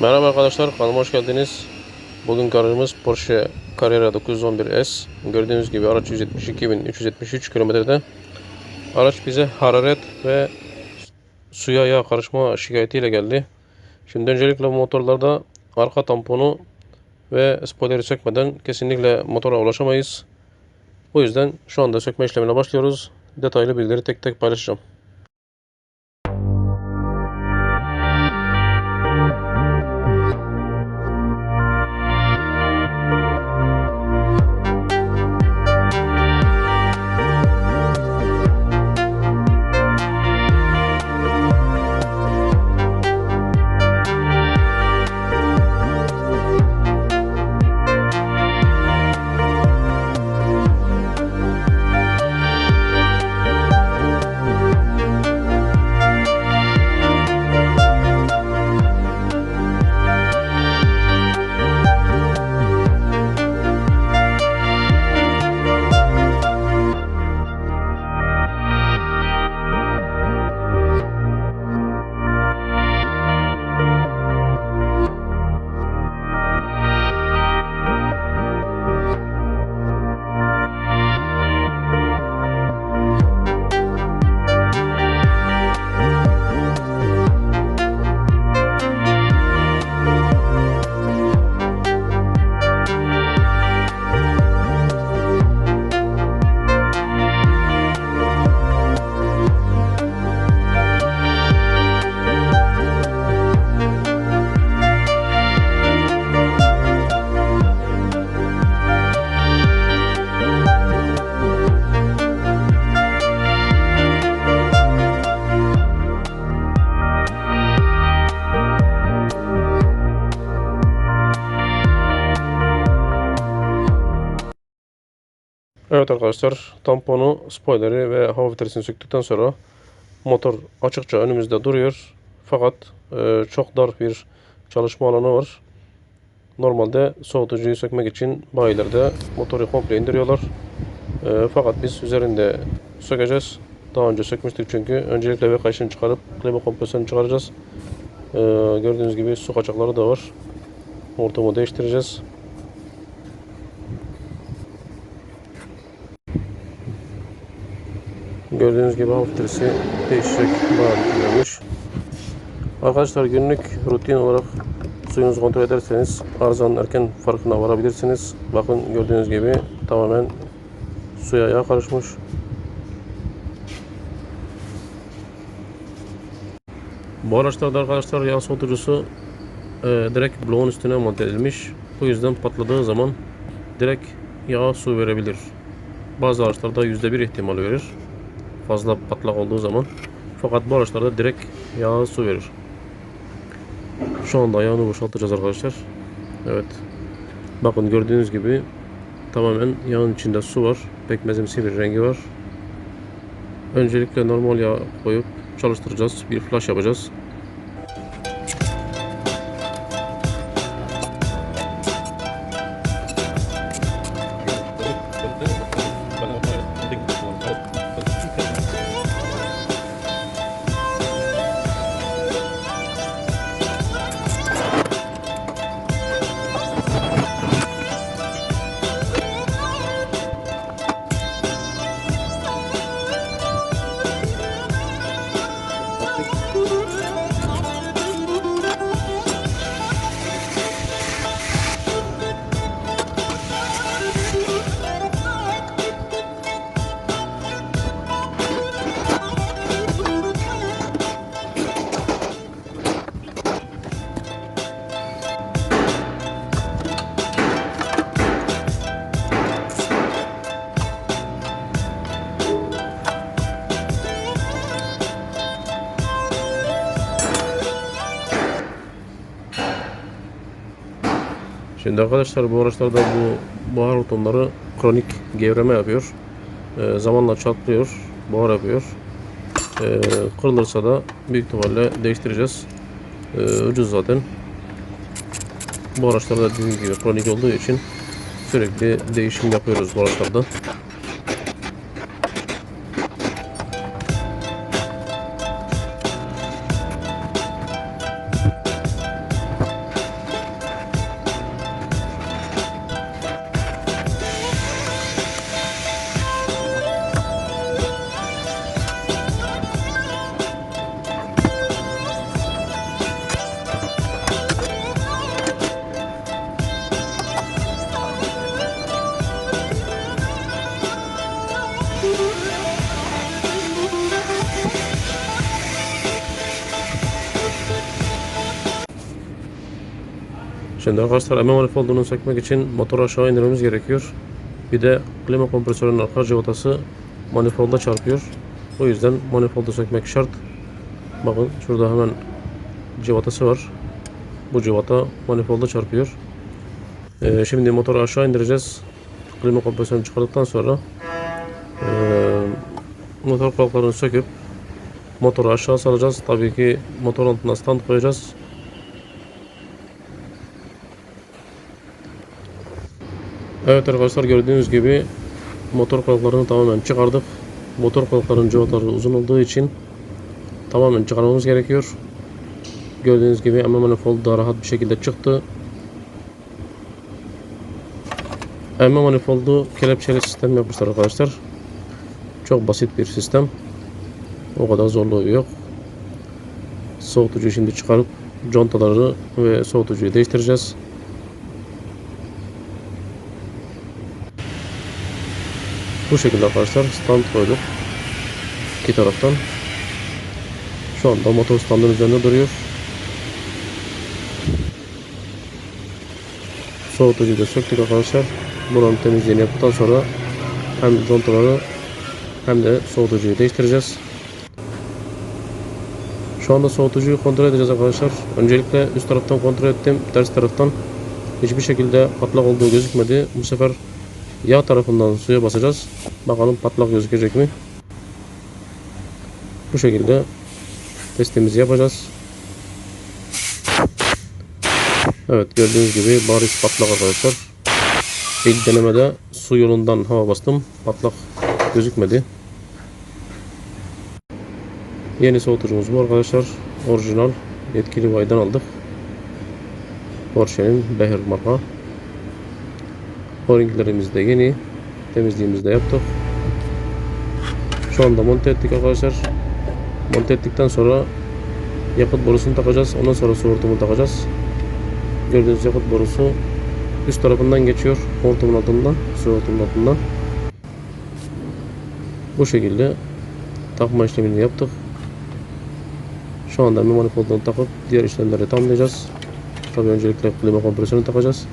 Merhaba arkadaşlar kanalıma hoş geldiniz. Bugün aracımız Porsche Carrera 911S. Gördüğünüz gibi araç 172.373 kilometrede. Araç bize hararet ve suya yağ karışma şikayetiyle geldi. Şimdi öncelikle motorlarda arka tamponu ve spoileri sökmeden kesinlikle motora ulaşamayız. Bu yüzden şu anda sökme işlemine başlıyoruz. Detaylı bilgileri tek tek paylaşacağım. Evet arkadaşlar tamponu, spoileri ve hava filtresini söktükten sonra motor açıkça önümüzde duruyor. Fakat e, çok dar bir çalışma alanı var. Normalde soğutucuyu sökmek için bayilerde motoru komple indiriyorlar. E, fakat biz üzerinde sökeceğiz. Daha önce sökmüştük çünkü. Öncelikle ve kayışını çıkarıp klima kompresörünü çıkaracağız. E, gördüğünüz gibi su kaçakları da var. Hortumu değiştireceğiz. Gördüğünüz gibi filtresi değişecek bağlanmış. Arkadaşlar günlük rutin olarak suyunuzu kontrol ederseniz arızanın erken farkına varabilirsiniz. Bakın gördüğünüz gibi tamamen suya yağ karışmış. Bu araçlarda arkadaşlar yağ soğutucusu e, direkt bloğun üstüne monte edilmiş. Bu yüzden patladığı zaman direkt yağ su verebilir. Bazı araçlarda %1 ihtimal verir fazla patlak olduğu zaman. Fakat bu araçlarda direkt yağ su verir. Şu anda ayağını boşaltacağız arkadaşlar. Evet. Bakın gördüğünüz gibi tamamen yağın içinde su var. Pekmezimsi bir rengi var. Öncelikle normal yağ koyup çalıştıracağız. Bir flash yapacağız. Şimdi arkadaşlar bu araçlarda bu buhar hortumları kronik gevreme yapıyor. Ee, zamanla çatlıyor, buhar yapıyor. Ee, kırılırsa da büyük ihtimalle değiştireceğiz. Ee, ucuz zaten. Bu araçlarda dediğim gibi kronik olduğu için sürekli değişim yapıyoruz bu araçlarda. Şimdi arkadaşlar emme manifoldunu sökmek için motoru aşağı indirmemiz gerekiyor. Bir de klima kompresörünün arka cıvatası manifolda çarpıyor. O yüzden manifoldu sökmek şart. Bakın şurada hemen cıvatası var. Bu cıvata manifolda çarpıyor. Ee, şimdi motoru aşağı indireceğiz. Klima kompresörünü çıkardıktan sonra ee, motor kulaklarını söküp motoru aşağı salacağız. Tabii ki motor altına stand koyacağız. Evet arkadaşlar gördüğünüz gibi motor kulaklarını tamamen çıkardık. Motor kulaklarının cıvataları uzun olduğu için tamamen çıkarmamız gerekiyor. Gördüğünüz gibi ama manifold da rahat bir şekilde çıktı. Emme manifoldu kelepçeli sistem yapmışlar arkadaşlar. Çok basit bir sistem. O kadar zorluğu yok. Soğutucuyu şimdi çıkarıp contaları ve soğutucuyu değiştireceğiz. Bu şekilde arkadaşlar stand koyduk. İki taraftan. Şu anda motor standın üzerinde duruyor. Soğutucuyu da söktük arkadaşlar. Buranın temizliğini yaptıktan sonra hem contaları hem de soğutucuyu değiştireceğiz. Şu anda soğutucuyu kontrol edeceğiz arkadaşlar. Öncelikle üst taraftan kontrol ettim. Ters taraftan hiçbir şekilde patlak olduğu gözükmedi. Bu sefer yağ tarafından suya basacağız. Bakalım patlak gözükecek mi? Bu şekilde testimizi yapacağız. Evet gördüğünüz gibi bariz patlak arkadaşlar. İlk denemede su yolundan hava bastım. Patlak gözükmedi. Yeni soğutucumuz bu arkadaşlar. Orijinal yetkili baydan aldık. Porsche'nin Beher marka. O-ringlerimiz de yeni. Temizliğimizi de yaptık. Şu anda monte ettik arkadaşlar. Monte ettikten sonra yakıt borusunu takacağız. Ondan sonra su hortumunu takacağız. Gördüğünüz yakıt borusu üst tarafından geçiyor. Hortumun altından, su hortumun altından. Bu şekilde takma işlemini yaptık. Şu anda manifoldunu takıp diğer işlemleri tamamlayacağız. Tabii öncelikle klima kompresörünü takacağız.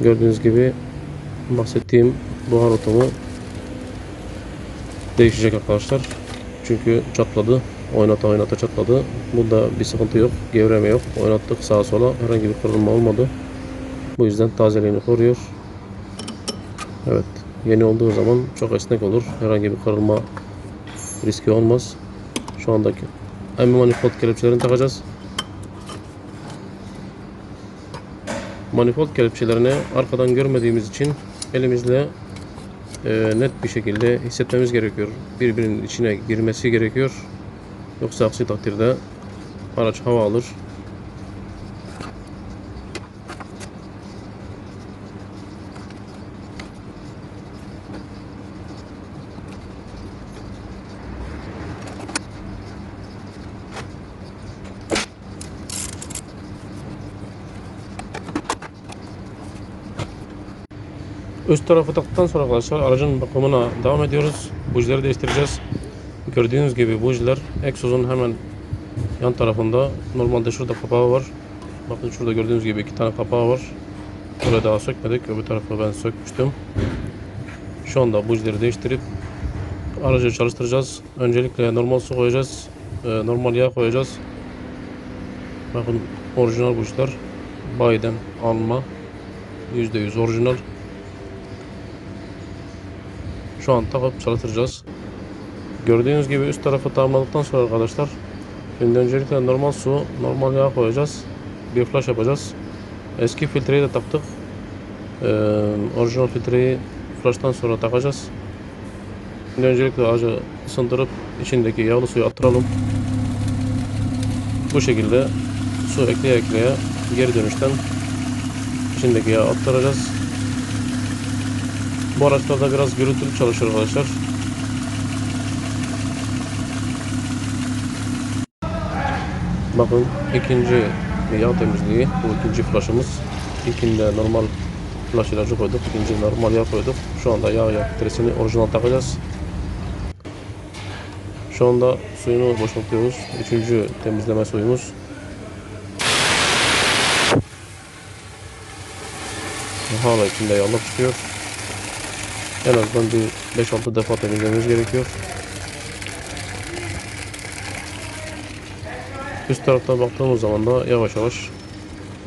Gördüğünüz gibi bahsettiğim buhar otomu değişecek arkadaşlar. Çünkü çatladı. Oynata oynata çatladı. Bunda bir sıkıntı yok. Gevreme yok. Oynattık sağa sola. Herhangi bir kırılma olmadı. Bu yüzden tazeliğini koruyor. Evet. Yeni olduğu zaman çok esnek olur. Herhangi bir kırılma riski olmaz. Şu andaki emme manifold kelepçelerini takacağız. Manifold kelepçelerini arkadan görmediğimiz için elimizle e, net bir şekilde hissetmemiz gerekiyor. Birbirinin içine girmesi gerekiyor. Yoksa aksi takdirde araç hava alır. Üst tarafı taktıktan sonra arkadaşlar aracın bakımına devam ediyoruz. Bujileri değiştireceğiz. Gördüğünüz gibi bujiler egzozun hemen yan tarafında. Normalde şurada kapağı var. Bakın şurada gördüğünüz gibi iki tane kapağı var. Buraya daha sökmedik. Öbür tarafı ben sökmüştüm. Şu anda bujileri değiştirip aracı çalıştıracağız. Öncelikle normal su koyacağız. Ee, normal yağ koyacağız. Bakın orijinal bujiler. Bayiden alma. %100 orijinal. Şu an takıp çalıştıracağız. Gördüğünüz gibi üst tarafı tamamladıktan sonra arkadaşlar şimdi öncelikle normal su, normal yağ koyacağız. Bir flash yapacağız. Eski filtreyi de taktık. Ee, orijinal filtreyi flash'tan sonra takacağız. Şimdi öncelikle aracı ısındırıp içindeki yağlı suyu attıralım. Bu şekilde su ekleye ekleye geri dönüşten içindeki yağı attıracağız. Bu araçlarda biraz gürültülü çalışıyor arkadaşlar. Bakın ikinci yağ temizliği. Bu ikinci flashımız. İlkinde normal flash ilacı koyduk. İkinci normal yağ koyduk. Şu anda yağ filtresini orijinal takacağız. Şu anda suyunu boşaltıyoruz. Üçüncü temizleme suyumuz. hala içinde yağlar çıkıyor. En azından bir 5-6 defa temizlememiz gerekiyor. Üst taraftan baktığımız zaman da yavaş yavaş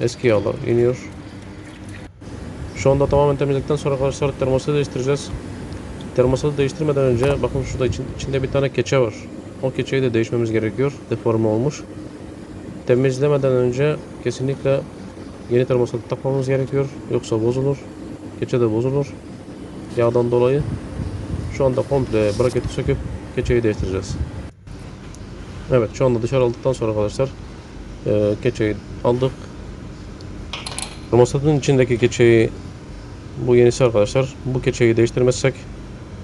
eski yağlar iniyor. Şu anda tamamen temizledikten sonra arkadaşlar termostatı değiştireceğiz. Termostatı değiştirmeden önce bakın şurada için- içinde bir tane keçe var. O keçeyi de değişmemiz gerekiyor. Deforme olmuş. Temizlemeden önce kesinlikle yeni termostatı takmamız gerekiyor. Yoksa bozulur. Keçe de bozulur. Yağdan dolayı. Şu anda komple braketi söküp keçeyi değiştireceğiz. Evet şu anda dışarı aldıktan sonra arkadaşlar e, keçeyi aldık. Termostatın içindeki keçeyi bu yenisi arkadaşlar. Bu keçeyi değiştirmezsek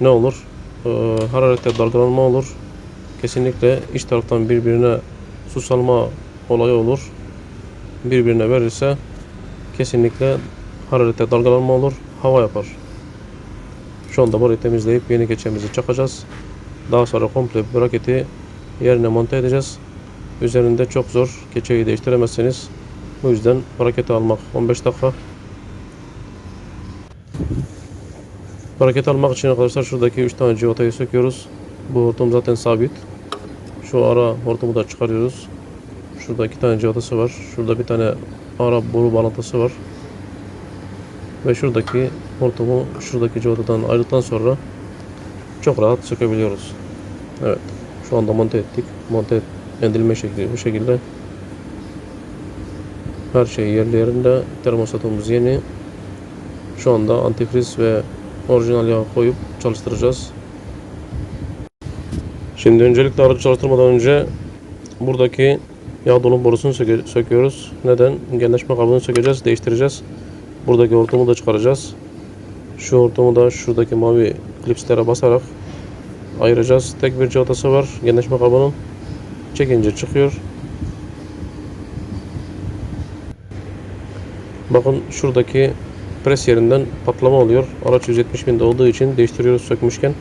ne olur? E, hararette dalgalanma olur. Kesinlikle iç taraftan birbirine su salma olayı olur. Birbirine verirse kesinlikle hararette dalgalanma olur. Hava yapar. Şu anda burayı temizleyip yeni keçemizi çakacağız. Daha sonra komple braketi yerine monte edeceğiz. Üzerinde çok zor. Keçeyi değiştiremezsiniz. Bu yüzden braketi almak 15 dakika. Braketi almak için arkadaşlar şuradaki 3 tane civotayı söküyoruz. Bu hortum zaten sabit. Şu ara hortumu da çıkarıyoruz. Şurada iki tane civatası var. Şurada bir tane ara boru bağlantısı var. Ve şuradaki hortumu şuradaki civatadan ayrıldıktan sonra çok rahat sökebiliyoruz. Evet. Şu anda monte ettik. Monte edilme şekli bu şekilde. Her şey yerli yerinde. Termostatımız yeni. Şu anda antifriz ve orijinal yağ koyup çalıştıracağız. Şimdi öncelikle aracı çalıştırmadan önce buradaki yağ dolum borusunu söküyoruz. Neden? Genleşme kabını sökeceğiz, değiştireceğiz. Buradaki hortumu da çıkaracağız. Şu hortumu da şuradaki mavi klipslere basarak ayıracağız. Tek bir civatası var genleşme kabının. Çekince çıkıyor. Bakın şuradaki pres yerinden patlama oluyor. Araç 170 binde olduğu için değiştiriyoruz sökmüşken.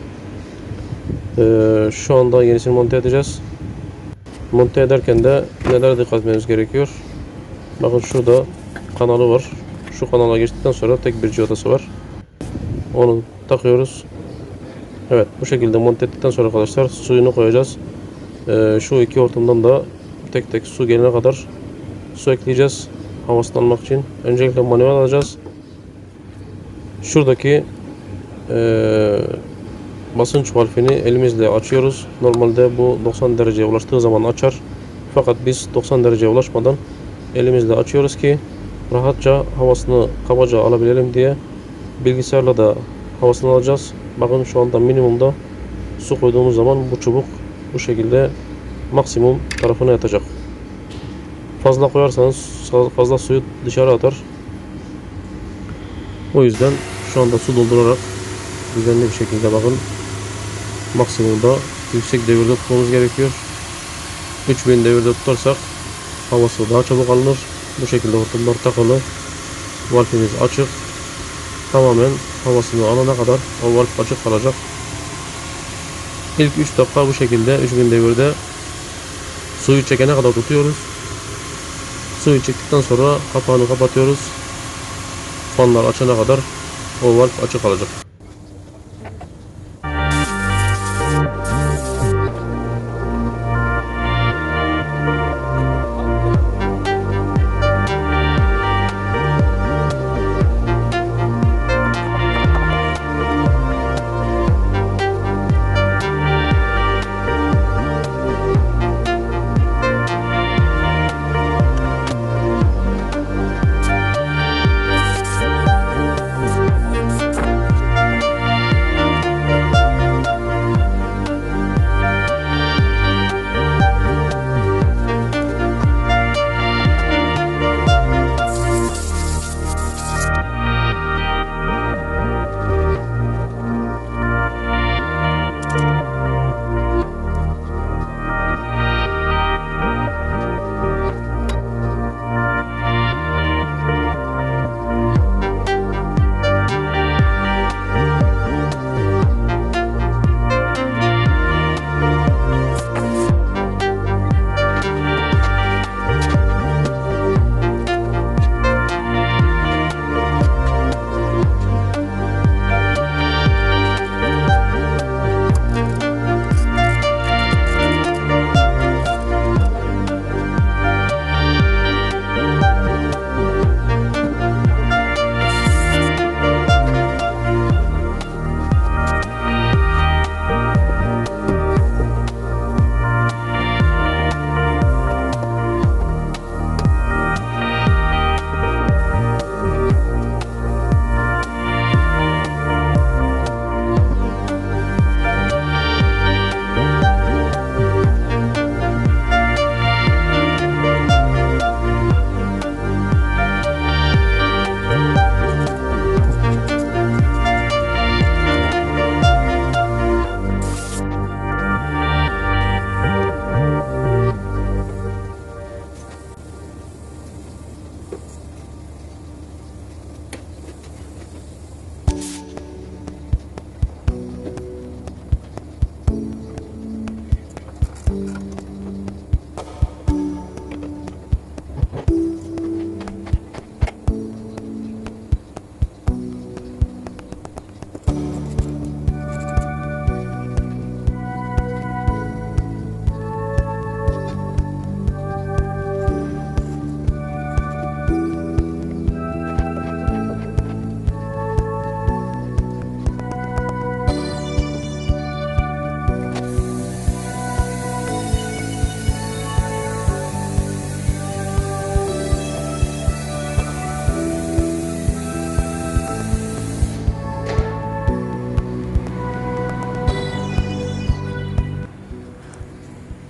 Ee, şu anda yenisini monte edeceğiz. Monte ederken de neler dikkat etmemiz gerekiyor? Bakın şurada kanalı var. Şu kanala geçtikten sonra tek bir civatası var. Onu takıyoruz. Evet bu şekilde monte ettikten sonra arkadaşlar suyunu koyacağız. Ee, şu iki hortumdan da tek tek su gelene kadar su ekleyeceğiz. Havasını almak için. Öncelikle manuel alacağız. Şuradaki eee basınç valfini elimizle açıyoruz. Normalde bu 90 dereceye ulaştığı zaman açar. Fakat biz 90 dereceye ulaşmadan elimizle açıyoruz ki rahatça havasını kabaca alabilelim diye bilgisayarla da havasını alacağız. Bakın şu anda minimumda su koyduğumuz zaman bu çubuk bu şekilde maksimum tarafına yatacak. Fazla koyarsanız fazla suyu dışarı atar. O yüzden şu anda su doldurarak düzenli bir şekilde bakın maksimumda yüksek devirde tutmamız gerekiyor. 3000 devirde tutarsak havası daha çabuk alınır. Bu şekilde hortumlar takılı. Valfimiz açık. Tamamen havasını alana kadar o valf açık kalacak. İlk 3 dakika bu şekilde 3000 devirde suyu çekene kadar tutuyoruz. Suyu çektikten sonra kapağını kapatıyoruz. Fanlar açana kadar o valf açık kalacak.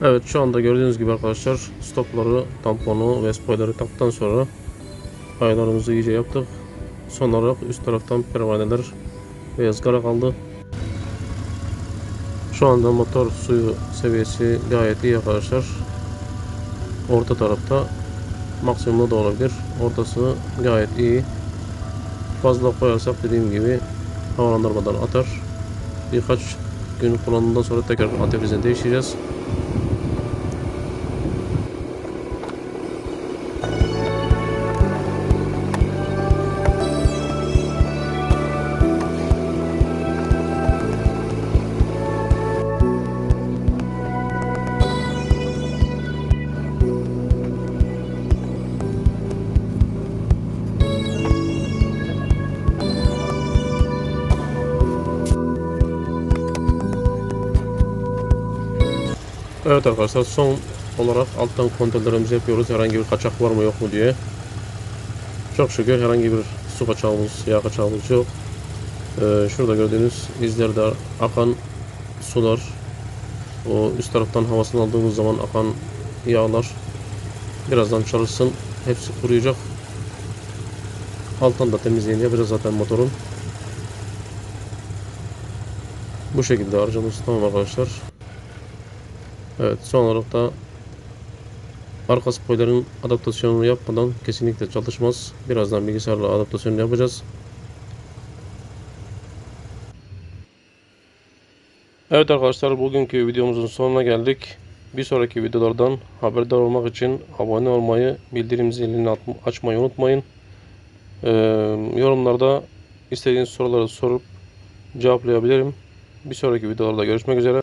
Evet şu anda gördüğünüz gibi arkadaşlar stopları, tamponu ve spoiler'ı taktıktan sonra ayarlarımızı iyice yaptık. Son olarak üst taraftan pervaneler ve ızgara kaldı. Şu anda motor suyu seviyesi gayet iyi arkadaşlar. Orta tarafta maksimumda da olabilir. Ortası gayet iyi. Fazla koyarsak dediğim gibi havalandırmadan atar. Birkaç gün kullanımdan sonra tekrar antifrizini değiştireceğiz. Evet arkadaşlar son olarak alttan kontrollerimizi yapıyoruz. Herhangi bir kaçak var mı yok mu diye. Çok şükür herhangi bir su kaçağımız, yağ kaçağımız yok. Ee, şurada gördüğünüz izlerde akan sular, o üst taraftan havasını aldığımız zaman akan yağlar birazdan çalışsın. Hepsi kuruyacak. Alttan da temizliğini yapacağız zaten motorun. Bu şekilde aracımız tamam arkadaşlar. Evet son olarak da arka spoiler'ın adaptasyonunu yapmadan kesinlikle çalışmaz. Birazdan bilgisayarla adaptasyonunu yapacağız. Evet arkadaşlar bugünkü videomuzun sonuna geldik. Bir sonraki videolardan haberdar olmak için abone olmayı, bildirim zilini açmayı unutmayın. Ee, yorumlarda istediğiniz soruları sorup cevaplayabilirim. Bir sonraki videolarda görüşmek üzere.